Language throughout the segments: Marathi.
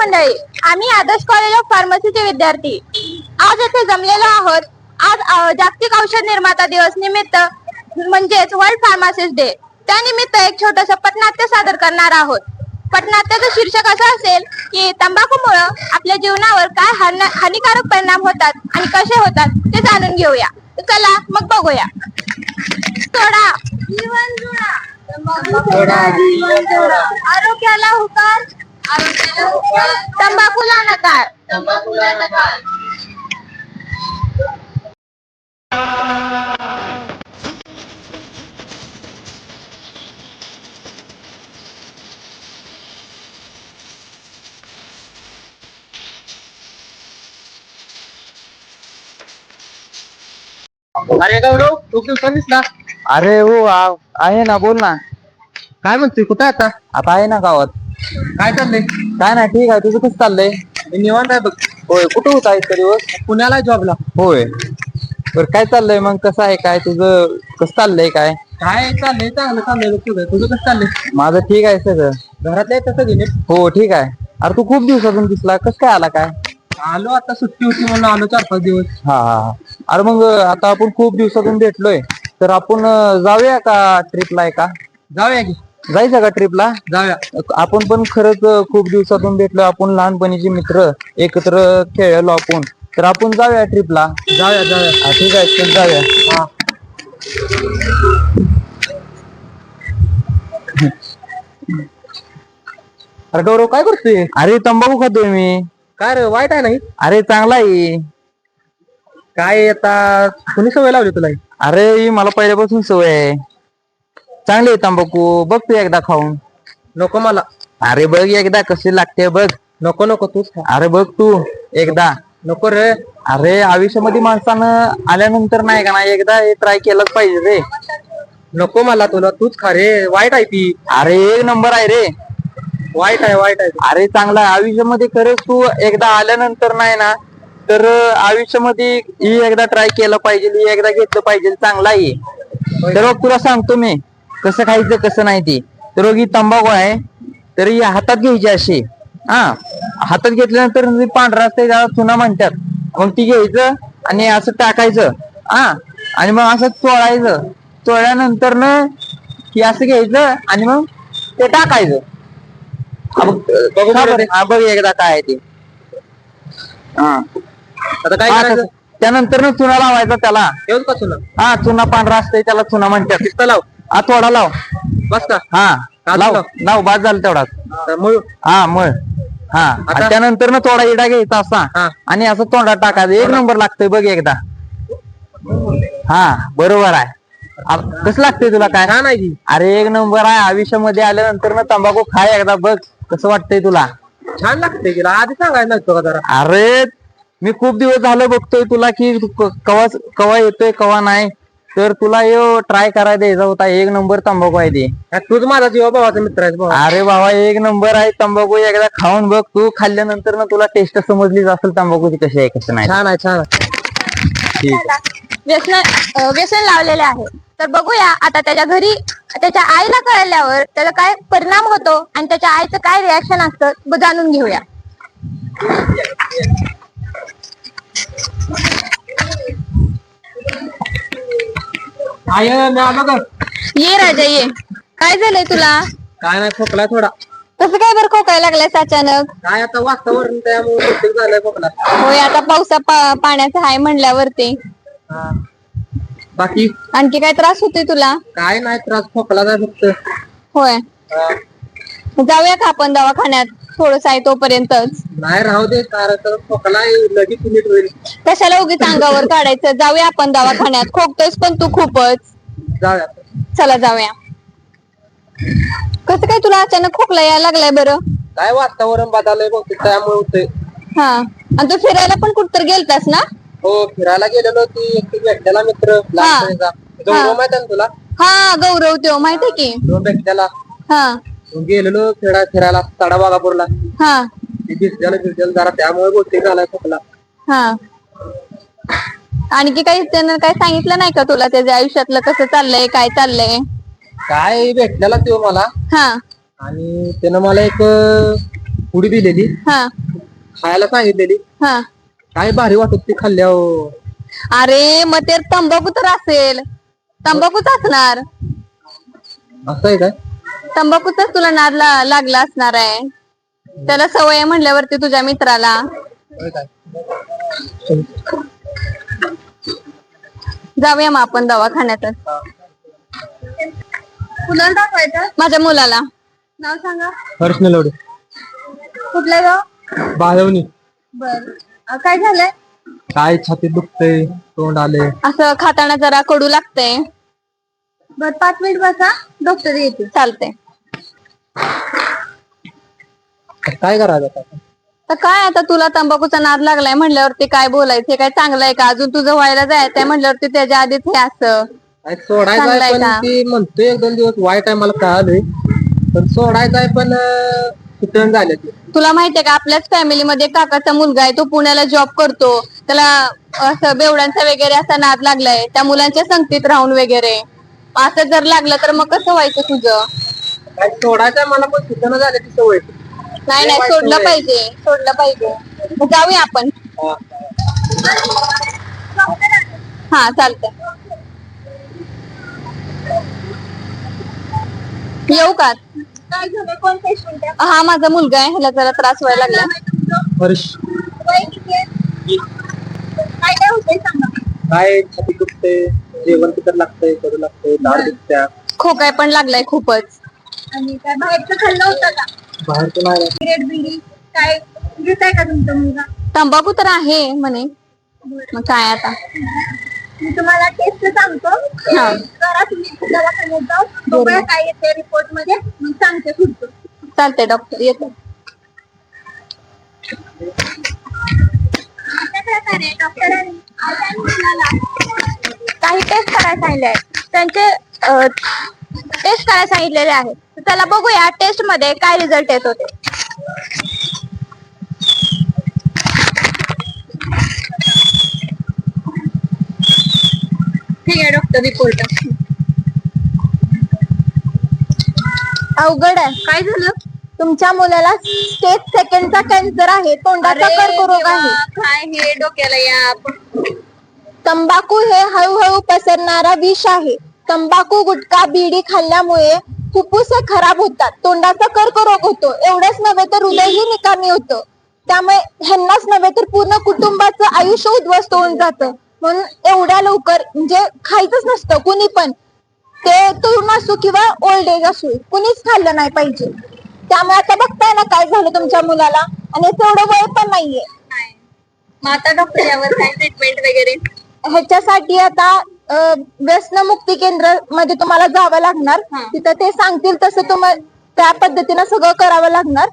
मंडळी आम्ही आदर्श कॉलेज ऑफ फार्मसीचे विद्यार्थी. आज येथे जमलेलो आहोत. आज जागतिक औषध निर्माता दिवस निमित्त म्हणजेच वर्ल्ड फार्मासिस्ट डे त्यानिमित्त एक छोटस पटनाट्य सादर करणार आहोत. पटनाट्याचं शीर्षक असं असेल की तंबाखूमुळं आपल्या जीवनावर काय हान- हानिकारक परिणाम होतात आणि कसे होतात ते जाणून घेऊया. चला मग बघूया. सोडा. तंबाखूला जीवन जोडा. आरोग्याला हुकार तंबाखूला नकार अरे गौरव खूप दिवसांनी दिसला अरे हो आ- आहे ना बोल ना. काय म्हणतोय कुठे आता? आता आहे ना गावात. काय चाललंय? काय नाही ठीक आहे. तुझं कसं चाललंय? मी निवांत आहे बघ. होय कुठं होता इतका दिवस? पुण्याला जॉबला. होय. बर काय चाललंय? मग कसं आहे? काय तुझं कसं चाललंय काय? काय चाललंय? चांगलं चाललंय बघ तुझं. तुझं कसं चाललंय? माझं ठीक आहे सगळं. घरातल्या येतं सगळी नीट? हो ठीक आहे. अरे तू खूप दिवसातून दिसला. कसं काय आला काय? आलो आता सुट्टी होती म्हणून आलो चार पाच दिवस. हा हा हा. अरे मग आता आपण खूप दिवसातून भेटलोय. तर आपण अं, जाऊया का ट्रिपला का? जाऊया की. जायचं का ट्रिपला जाऊया. आपण पण खरंच खूप दिवसातून भेटलो आपण लहानपणीचे मित्र एकत्र खेळलो आपण. तर आपण जाऊया ट्रिपला जाऊया जाऊया. ठीक आहे चल जाऊया. हा. अरे गौरव काय करतोय? अरे तंबाखू खातोय मी. काय रे वाईट आहे नाही अरे चांगला आहे. काय आता कुणी सवय लावली तुला ही? अरे ही मला पहिल्यापासून सवय आहे. चांगली तंबाखू बघ तू एकदा खाऊन. नको मला. अरे बघ एकदा कशी लागते बघ. नको नको तूच खा. अरे बघ तू एकदा. नको रे. अरे आयुष्यामध्ये माणसानं आल्यानंतर नाही का नाही एकदा हे ट्राय केलंच पाहिजे रे. नको मला तुला तूच खा रे. वाईट आहे ती. अरे एक नंबर आहे रे. वाईट आहे वाईट आहे. अरे चांगला आहे. आयुष्यामध्ये खरंच तू एकदा आल्यानंतर नाही ना तर आयुष्यामध्ये ही एकदा ट्राय केलं पाहिजे ही एकदा घेतलं पाहिजे. चांगला आहे. तर बघ तुला सांगतो मी. कसं खायचं कसं नाही ते. तर ही तंबाखू आहे. तर हातात घ्यायची अशी. हा. हातात घेतल्यानंतर पांढरा असते त्याला चुना म्हणतात. मग ती घ्यायचं आणि असं टाकायचं. हा. आणि मग असं चोळायचं चोळल्यानंतर ना ही असं घ्यायचं आणि मग ते टाकायचं. हा बघ, एकदा काय आहे ते. हा. आता काय करायचं. त्यानंतर ना चुना लावायचा त्याला. का तुला हा चुना पांढरा असते त्याला चुना म्हणतात. लाव. हा थोडा लाव. बस का? हा लाव. लाव. बाद झालं तेवढाच. तर मग हा मळ. हा. आणि त्यानंतर ना थोडा इडा घ्यायचा असा. हा. आणि असं तोंडात टाकायचं. एक नंबर लागतोय बघ एकदा. हा बरोबर आहे. आ- कसं लागतंय तुला काय? छान आहे ती अरे एक नंबर आहे. आयुष्यामध्ये आल्यानंतर ना तंबाखू खाय एकदा बघ. कसं वाटतंय तुला? छान लागते तिला आधी सांगायला नव्हतं का जरा? अरे मी खूप दिवस झालं बघतोय तुला की तू क- कवा कवा येतोय कवा नाही. तर तुला यो ट्राय करायला द्यायचा होता एक नंबर तंबाखू आहे ते. तूच माझा जीवा भावाचा मित्र आहे भावा. अरे बाबा एक नंबर आहे तंबाखू एकदा खाऊन बघ तू खाल्ल्यानंतर ना तुला टेस्ट समजलीच असेल तंबाखूची कशी आहे कसं नाही. छान आहे छान आहे. व्यसन अ, व्यसन लावलेले आहे. तर बघूया आता त्याच्या घरी त्याच्या आईला कळल्यावर त्याचा काय परिणाम होतो आणि त्याच्या आईचं काय रिॲक्शन असतं ब- जाणून घेऊया. आय मी आलो ग ये राजा ये. काय झालंय तुला? काय नाही खोकला थोडा. कसं काय बरं खोकायला लागलायस अचानक? काय आता वातावरण त्यामुळे बहुतेक झालंय खोकला. होय आता पावसा पा- पाण्याचा हाय म्हणल्यावरती. हा. बाकी? आणखी काय त्रास होतोय तुला? काय नाही त्रास खोकला नाही फक्त. होय. हा. जाऊया का आपण दवाखान्यात? थोडस आहे तोपर्यंतच. नाही राहू दे कारण खोकला लगेच नीट होईल. कशाला उगीच अंगावर काढायचं? जाऊया आपण दवाखान्यात. खोकतोयस पण तू खूपच. जाऊया. चला जाऊया. कसं काय तुला अचानक खोकला यायला लागलाय बरं? काय वातावरण बदललंय बहुतेक त्यामुळे होतंय. हा. आणि तू फिरायला पण कुठतर गेलतास ना? हो फिरायला गेलेलो ती एक भेटलेला मित्र लहानपणीचा गौरव माहिती आहे ना तुला? हा गौरव त्यो माहितीये की? तो भेटलेला हा. मग गेलेलो फिरा फिरायला तडा बागापूरला हा. ती जरा त्यामुळे बहुतेक झालाय खोकला हा. आणखी काही त्यानं काय सांगितलं नाही का तुला? त्याच्या आयुष्यातलं कसं चाललंय काय चाललंय? काय भेटलेला तो मला. हा. आणि त्यानं मला एक पुडी दिलेली. हा. खायला सांगितलेली. हा. काय भारी वाटत ते खाल्ल्यावर अरे मग ते तंबाखू तर असेल. तंबाखूच असणार. असं आहे काय? तंबाखूचाच तुला नाद ला- लागला असणार आहे. त्याला सवय आहे म्हणल्यावरती तुझ्या मित्राला. जाऊया मग आपण दवाखान्यातच कुणाला दाखवायचं? माझ्या मुलाला. नाव सांगा. हर्ष नलवडे. कुठलं गाव बाळवणी. बर. काय झालंय? काय छातीत दुखतंय तोंड आले असं खाताना जरा कडू लागतंय. बर पाच मिनिट बसा. डॉक्टर येते चालतंय. काय करायचं आता? तर काय आता तुला तंबाखूचा नाद लागलाय म्हणल्यावरती काय बोलायचं? हे काय चांगलं आहे का? अजून तुझं व्हायला जायचंय म्हणल्यावरती त्याच्या आधीच हे असं. काय सोडायचं चांगलं आहे आहे पण का? ती म्हणतोय एक दोन दिवस वाईट आहे मला कळालंय. पण सोडायचं आहे पण सुटण झाले ते? तुला माहितीये का? आपल्याच फॅमिलीमध्ये काकाचा मुलगा आहे तो पुण्याला जॉब करतो. त्याला असं बेवड्यांचा वगैरे असा नाद लागलाय. त्या मुलांच्या संगतीत राहून वगैरे. असं जर लागलं तर मग कसं व्हायचं तुझं? काय सोडायचं मला पण सुटणं झाले ती सवय. नाही नाही सोडलं. पाहिजे सोडलं पाहिजे. मग जाऊया आपण. हा. हा. चालतंय. येऊ का? हा माझा मुलगा आहे. ह्याला जरा त्रास व्हायला लागला? काय काय होतंय सांगा. काय छाती दुखतंय जेवण लागतंय कडू लागतंय दाढ दुखत्या. खोकाय पण लागलाय खूपच. आणि काय बाहेरचं खाल्लं होतं का? बाहेरचं नाही सिगरेट बिडी काय? घेताय का तुमचा मुलगा? तंबाखू तर आहे म्हणे. मग काय आता? मी तुम्हाला टेस्ट सांगतो. हा. करा तुम्ही दवाखान्यात जाऊ. बघूया काय येते रिपोर्टमध्ये. मग सांगते पुढचं. चालतंय डॉक्टर येतो. अशा प्रकारे डॉक्टरांनी आजार मुलाला. काही टेस्ट करायला सांगितले आहेत. त्यांचे टेस्ट करायला सांगितलेले आहेत. त्याला बघूया. टेस्टमध्ये काय रिझल्ट येत होते. ठीक आहे डॉक्टर रिपोर्ट अवघड आहे. काय झालं? तुमच्या मुलाला स्टेज सेकंडचा कॅन्सर आहे. तोंडाचा कर्करोग आहे. काय हे डोक्याला या तंबाखू हे हळूहळू पसरणारा विष आहे. तंबाखू गुटखा बिडी खाल्ल्यामुळे फुफ्फुसे खराब होतात. तोंडाचा कर्करोग होतो. एवढंच नव्हे तर हृदयही निकामी होतं. त्यामुळे ह्यांनाच नव्हे तर पूर्ण कुटुंबाचं आयुष्य उद्ध्वस्त होऊन जातं. म्हणून एवढ्या लवकर म्हणजे खायचंच नसतं. कुणी पण. ते तरुण असो किंवा ओल्ड एज असो कुणीच खाल्लं नाही पाहिजे. त्यामुळे आता बघताय ना काय झालं तुमच्या मुलाला. आणि तेवढं वय पण नाहीये. मग आता डॉक्टर यावर काय ट्रीटमेंट वगैरे? ह्याच्यासाठी आता व्यसन मुक्ती केंद्रमध्ये तुम्हाला जावं लागणार. हा. तिथं ते सांगतील तसं तुम्हाला त्या पद्धतीनं सगळं करावं लागणार.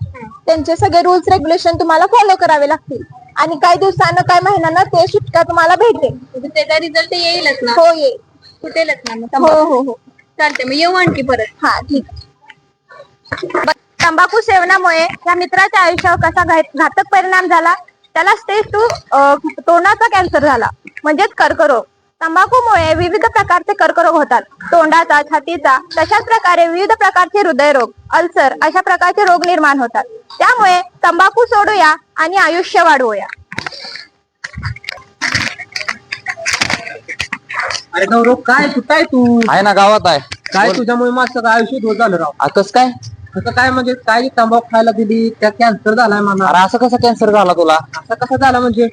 त्यांचे सगळे रुल्स रेग्युलेशन तुम्हाला फॉलो करावे लागतील. आणि काही दिवसानं काही महिन्यानं ते सुटका तुम्हाला भेटेल म्हणजे त्याचा रिझल्ट येईलच ना? हो ये सुटेलच ना मग हो तंबाखू. हो हो. चालतंय मग येऊ आणखी परत. हा ठीक. तंबाखू सेवनामुळे या मित्राच्या आयुष्यावर कसा घात- घातक परिणाम झाला? त्याला स्टेज टू तोंडाचा कॅन्सर झाला. म्हणजेच कर्करोग. तंबाखूमुळे विविध प्रकारचे कर्करोग होतात. तोंडाचा छातीचा तशाच प्रकारे विविध प्रकारचे हृदयरोग अल्सर अशा प्रकारचे रोग निर्माण होतात. त्यामुळे तंबाखू सोडूया आणि आयुष्य वाढवूया. अरे गौरव काय तू काय तू? आहे ना गावात आहे. काय तुझ्यामुळे माझं सगळं आयुष्य धोत झालं राव? आताच काय? असं काय म्हणजे काय तंबाखू खायला दिली? त्या कॅन्सर झालाय मला अरे असं कसं कॅन्सर झाला तुला? असं कसं झालं म्हणजे?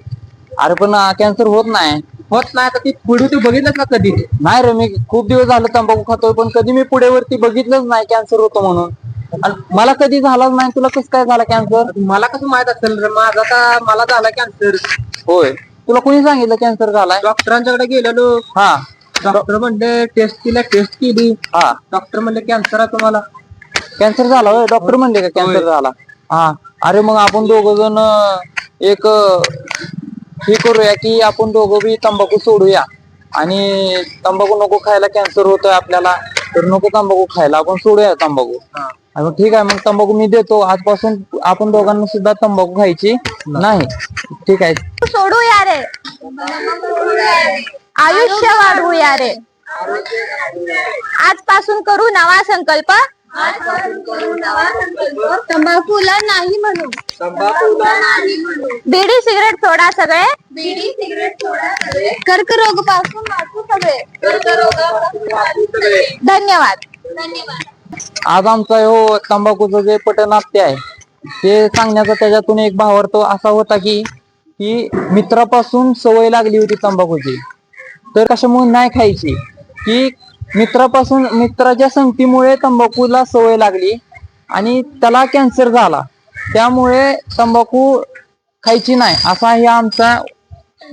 अरे पण कॅन्सर होत नाही. होत नाही आता ती पुढे तू बघितलं का कधी नाही रे मी खूप दिवस झालं तंबाखू खातोय पण कधी मी पुढे वरती बघितलंच नाही कॅन्सर होतो म्हणून. आणि मला कधी झालाच नाही तुला कसं काय झाला कॅन्सर मला कसं माहीत असेल रे माझा आता मला झाला कॅन्सर होय. तुला कोणी सांगितलं कॅन्सर झालाय? डॉक्टरांच्याकडे गेलेलो. हा. डॉक्टर म्हणले टेस्ट केला टेस्ट केली. हा. डॉक्टर म्हणले कॅन्सर आहे तुम्हाला. कॅन्सर झाला होय? डॉक्टर म्हणले का कॅन्सर झाला? हा. अरे मग आपण दोघ जण एक हे करूया की आपण दोघं बी तंबाखू सोडूया. आणि तंबाखू नको खायला कॅन्सर होतोय आपल्याला तर नको तंबाखू खायला. आपण सोडूया तंबाखू. हा. आणि ठीक आहे मग तंबाखू मी देतो. आजपासून आपण दोघांना सुद्धा तंबाखू खायची नाही. ठीक आहे. सोडूया रे. आयुष्य वाढवूया रे. आजपासून करू नवा संकल्प. तंबाखूला नाही म्हणू बीडी सिगरेट सोडा सगळे. बीडी सिगरेट सोडा सगळे. कर्करोगपासून वाचू सगळे. धन्यवाद. धन्यवाद. आज आमचा हो तंबाखूचं जे पटनाट्य आहे ते सांगण्याचा त्याच्यातून एक भावार्थ असा होता की की मित्रापासून सवय लागली होती तंबाखूची. तर कशामुळे नाही खायची? की मित्रापासून मित्राच्या संगतीमुळे तंबाखूला सवय लागली आणि त्याला कॅन्सर झाला. त्यामुळे तंबाखू खायची नाही असा हे आमचा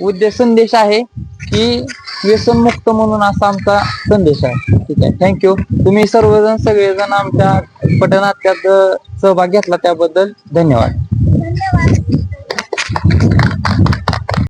उद्देश संदेश आहे की व्यसन मुक्त म्हणून असा आमचा संदेश आहे. ठीक आहे. थँक्यू तुम्ही सर्वजण सगळेजण आमच्या पटनाट्यात त्यात सहभाग घेतला त्याबद्दल धन्यवाद. धन्यवाद.